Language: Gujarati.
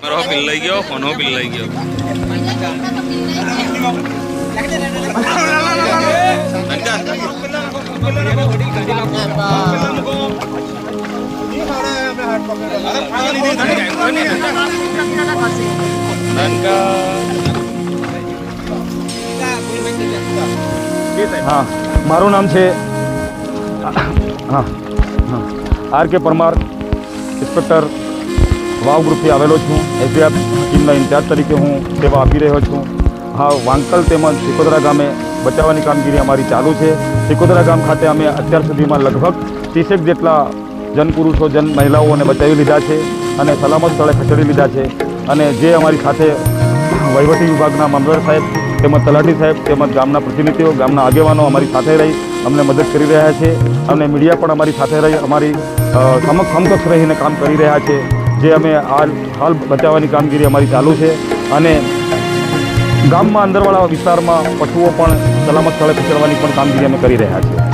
મારો લઈ ગયો ફોનો પીલાઈ ગયો. હા, મારું નામ છે હા હા. આર કે પરમાર, ઇન્સ્પેક્ટર વાવ ગ્રુપથી આવેલો છું. એસડીએફ ટીમના ઇન્ચાર્જ તરીકે હું સેવા આપી રહ્યો છું. હા, વાંકલ તેમજ સિકોદરા ગામે બચાવવાની કામગીરી અમારી ચાલુ છે. સિકોદરા ગામ ખાતે અમે અત્યાર સુધીમાં લગભગ ત્રીસેક જેટલા જનપુરુષો, જન મહિલાઓને બચાવી લીધા છે અને સલામત સ્થળે ખસેડી લીધા છે. અને જે અમારી સાથે વહીવટી વિભાગના મામલતદાર સાહેબ, તેમજ તલાટી સાહેબ, તેમજ ગામના પ્રતિનિધિઓ, ગામના આગેવાનો અમારી સાથે રહી અમને મદદ કરી રહ્યા છે. અને મીડિયા પણ અમારી સાથે રહી, અમારી સમક્ષ રહીને કામ કરી રહ્યા છે. જે અમે હાલ હાલ બચાવવાની કામગીરી અમારી ચાલુ છે અને ગામમાં અંદરવાળા વિસ્તારમાં પશુઓ પણ સલામત સ્થળે ખસેડવાની પણ કામગીરી અમે કરી રહ્યા છીએ.